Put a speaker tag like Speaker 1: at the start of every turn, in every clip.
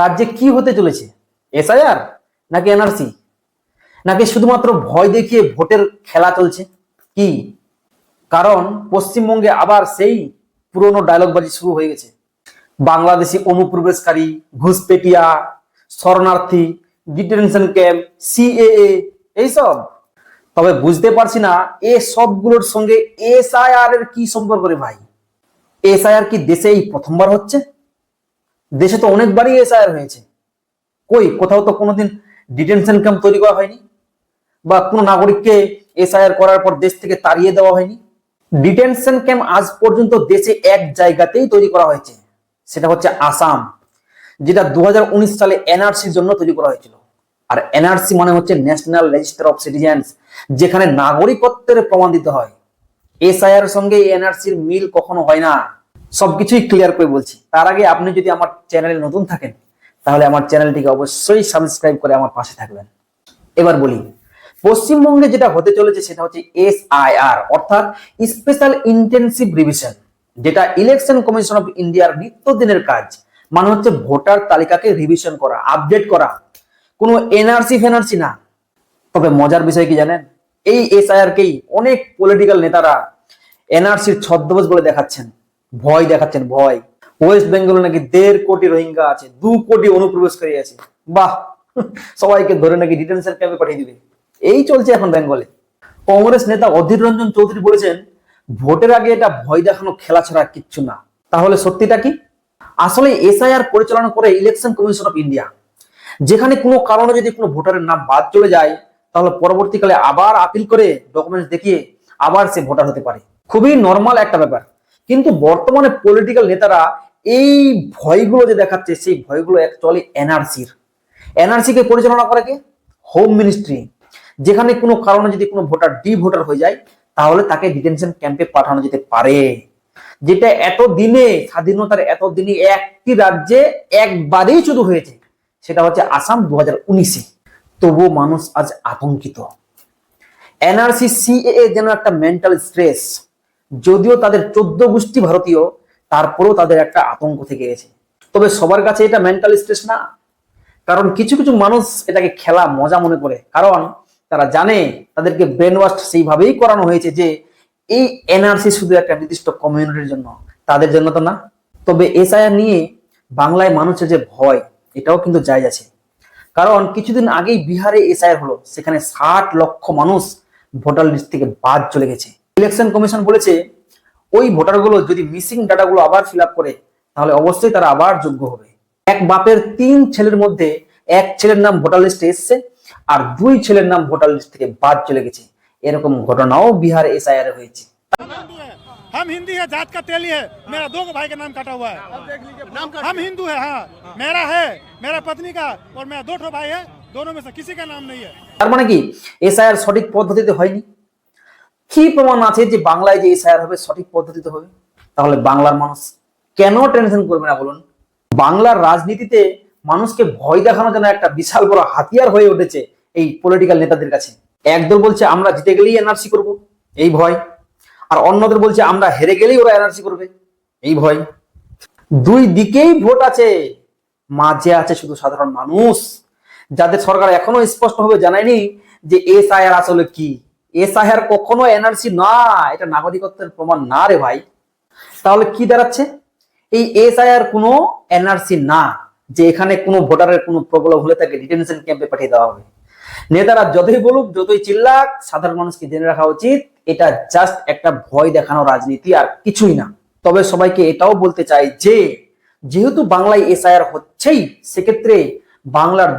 Speaker 1: রাজ্যে কি হতে চলেছে? এসআইআর নাকি এনআরসি নাকি শুধুমাত্র ভয় দেখিয়ে ভোটের খেলা চলছে? কি? কারণ পশ্চিমবঙ্গে আবার সেই পুরনো ডায়লগবাজি শুরু হয়ে গেছে। বাংলাদেশি অনুপ্রবেশকারী, ঘুষপেটিয়া, শরণার্থী ডিটেনশন ক্যাম্প সিএএ এইসব। তবে বুঝতে পারছি না এ সবগুলোর সঙ্গে এসআইআর এর কি সম্পর্ক রে ভাই? এসআইআর কি দেশে এই প্রথমবার হচ্ছে? দেশে তো অনেকবারই এসআইআর হয়েছে। কই, কোথাও তো কোনোদিন ডিটেনশন ক্যাম্প তৈরি করা হয়নি? বা কোনো নাগরিককে এসআইআর করার পর দেশ থেকে তাড়িয়ে দেওয়া হয়নি? ডিটেনশন ক্যাম্প আজ পর্যন্ত দেশে এক জায়গাতেই তৈরি করা হয়েছে। সেটা হচ্ছে আসাম, যেটা দু হাজার উনিশ সালে এনআরসির জন্য তৈরি করা হয়েছিল। আর এনআরসি মানে হচ্ছে ন্যাশনাল রেজিস্টার অফ সিটিজেন্স যেখানে নাগরিকত্বের প্রমাণ দিতে হয়। এসআইআর সঙ্গে এনআরসির মিল কখনো হয় না। সবকিছুই ক্লিয়ার করে বলছি। তার আগে আপনি যদি আমার চ্যানেলে নতুন থাকেন, তাহলে আমার চ্যানেলটিকে অবশ্যই সাবস্ক্রাইব করে আমার পাশে থাকবেন। এবার বলি, পশ্চিমবঙ্গে যেটা হতে চলেছে সেটা হচ্ছে এসআইআর অর্থাৎ স্পেশাল ইন্টেনসিভ রিভিশন যেটা ইলেকশন কমিশন অফ ইন্ডিয়ার নিত্যদিনের কাজ। মানে হচ্ছে ভোটার তালিকাকে রিভিশন করা আপডেট করা। কোনো এনআরসি ফেনআরসি না। তবে মজার বিষয় কি জানেন? এই এসআইআর কেই অনেক পলিটিক্যাল নেতারা এনআরসির ছদ্মবেশ বলে দেখাচ্ছেন। ভয় দেখাচ্ছেন, ভয়। ওয়েস্ট বেঙ্গলে নাকি দেড় কোটি রোহিঙ্গা আছে, দু কোটি অনুপ্রবেশকারী আছে। বাহ! সবাইকে ধরে নাকি ডিটেনশন ক্যাম্পে পাঠিয়ে দিবে। এই চলছে এখন বেঙ্গলে। কংগ্রেস নেতা অধীর রঞ্জন চৌধুরী বলেছেন, ভোটের আগে এটা ভয় দেখানো খেলা ছাড়া কিচ্ছু না। তাহলে সত্যিটা কি? আসলে এসআইআর পরিচালনা করে ইলেকশন কমিশন অফ ইন্ডিয়া। যেখানে কোনো কারণে যদি কোনো ভোটারের নাম বাদ চলে যায়, তাহলে পরবর্তীকালে আবার আপিল করে ডকুমেন্টস দেখিয়ে আবার সে ভোটার হতে পারে। খুবই নর্মাল একটা ব্যাপার। কিন্তু বর্তমানে পলিটিক্যাল নেতারা এই ভয়গুলো যে দেখাচ্ছে, সেই ভয়গুলো অ্যাকচুয়ালি এনআরসির এনআরসি কে পরিচালনা করে কে? হোম মিনিস্ট্রি যেখানে কোনো কারণে যদি কোনো ভোটার ডি ভোটার হয়ে যায়, তাহলে তাকে ডিটেনশন ক্যাম্পে পাঠানো যেতে পারে। যেটা এত দিনে স্বাধীনতার এত দিনে একটি রাজ্যে একবারেই শুধু হয়েছে, সেটা হচ্ছে আসাম দু হাজার উনিশে। তবুও মানুষ আজ আতঙ্কিত। এনআরসি সিএএ যেন একটা মেন্টাল স্ট্রেস যদিও তাদের চোদ্দ গোষ্ঠী ভারতীয়, তারপরেও তাদের একটা আতঙ্ক থেকে গেছে। তবে সবার কাছে এটা মেন্টাল স্ট্রেস না। কারণ কিছু কিছু মানুষ এটাকে খেলা মজা মনে করে। কারণ তারা জানে, তাদেরকে ব্রেন ওয়াশ সেইভাবেই করানো হয়েছে যে এই এনআরসি শুধু একটা নির্দিষ্ট কমিউনিটির জন্য, তাদের জন্য তো না। তবে এসআইআর নিয়ে বাংলায় মানুষের যে ভয়, এটাও কিন্তু যায় আছে কারণ কিছুদিন আগেই বিহারে এসআইআর হলো, সেখানে ষাট লক্ষ মানুষ ভোটার লিস্ট থেকে বাদ চলে গেছে। ইলেকশন কমিশন বলেছে ওই ভোটারগুলো যদি মিসিং ডাটাগুলো আবার ফিল আপ করে তাহলে অবশ্যই তারা আবার যোগ্য হবে এক বাপের তিন ছেলের মধ্যে এক ছেলের নাম ভোটার লিস্টে এসছে আর দুই ছেলের নাম ভোটার লিস্ট থেকে বাদ চলে গেছে এরকম ঘটনাও বিহার এসআইআর হয়েছে
Speaker 2: हिंदू है हम हिंदी है जात का तेली है मेरा दो भाई का नाम काटा हुआ है हम हिंदू है हाँ मेरा है मेरा पत्नी का और मेरा दो ठो भाई है दोनों में से किसी का नाम नहीं है
Speaker 1: তার মানে কি এসআইআর সঠিক পদ্ধতিতে হয়নি কি প্রমাণ আছে যে বাংলায় যে এসআইআর হবে, সঠিক পদ্ধতিতে হবে? তাহলে বাংলার মানুষ কেন টেনশন করবে না বলুন? বাংলার রাজনীতিতে মানুষকে ভয় দেখানোর জন্য একটা বিশাল বড় হাতিয়ার হয়ে উঠেছে এই পলিটিক্যাল নেতাদের কাছে। একদল বলছে, আমরা জিতে গেলেই এনআরসি করব। এই ভয়। আর অন্যদের বলছে, আমরা হেরে গেলেই ওরা এনআরসি করবে। এই ভয়। দুই দিকেই ভোট আছে। মাঝে আছে শুধু সাধারণ মানুষ। যাদের সরকার এখনও স্পষ্টভাবে জানায়নি যে এসআইআর আসলে কি। এসআইআর কখনো এনআরসি না, এটা নাগরিকত্বের প্রমাণ না রে ভাই। তাহলে কি দাঁড়াচ্ছে? এই এসআইআর কোনো এনআরসি না, যে এখানে কোনো ভোটারের কোনো প্রবলেম হলে তাকে ডিটেনশন ক্যাম্পে পাঠিয়ে দেওয়া হবে। নেতারা যতই বলুক, যতই চিল্লাক, সাধারণ মানুষকে জেনে রাখা উচিত, এটা জাস্ট একটা ভয় দেখানো রাজনীতি আর কিছুই না। তবে সবাইকে এটাও বলতে চাই যে, যেহেতু বাংলায় এসআইআর হচ্ছেই, সেক্ষেত্রে বাংলার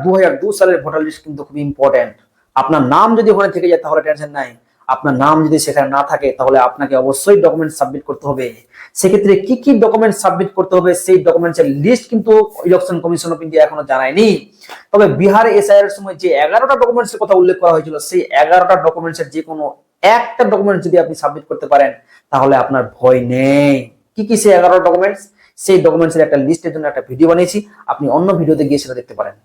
Speaker 1: দু সালের ভোটার লিস্ট কিন্তু খুব ইম্পর্টেন্ট আপনার নাম যদি ওখানে থেকে যায় তাহলে টেনশন নাই। আপনার নাম যদি সেখানে না থাকে তাহলে আপনাকে অবশ্যই ডকুমেন্ট সাবমিট করতে হবে। সেক্ষেত্রে কি কি ডকুমেন্ট সাবমিট করতে হবে সেই ডকুমেন্টসের লিস্ট কিন্তু ইলেকশন কমিশন অফ ইন্ডিয়া এখনও জানায়নি। তবে বিহারে এসআইআর সময় যে এগারোটা ডকুমেন্টস এর কথা উল্লেখ করা হয়েছিল, সেই এগারোটা ডকুমেন্টস এর যে কোনো একটা ডকুমেন্ট যদি আপনি সাবমিট করতে পারেন, তাহলে আপনার ভয় নেই। কি কি সেই এগারোটা ডকুমেন্টস সেই ডকুমেন্টস এর একটা লিস্টের জন্য একটা ভিডিও বানিয়েছি। আপনি অন্য ভিডিওতে গিয়ে সেটা দেখতে পারেন।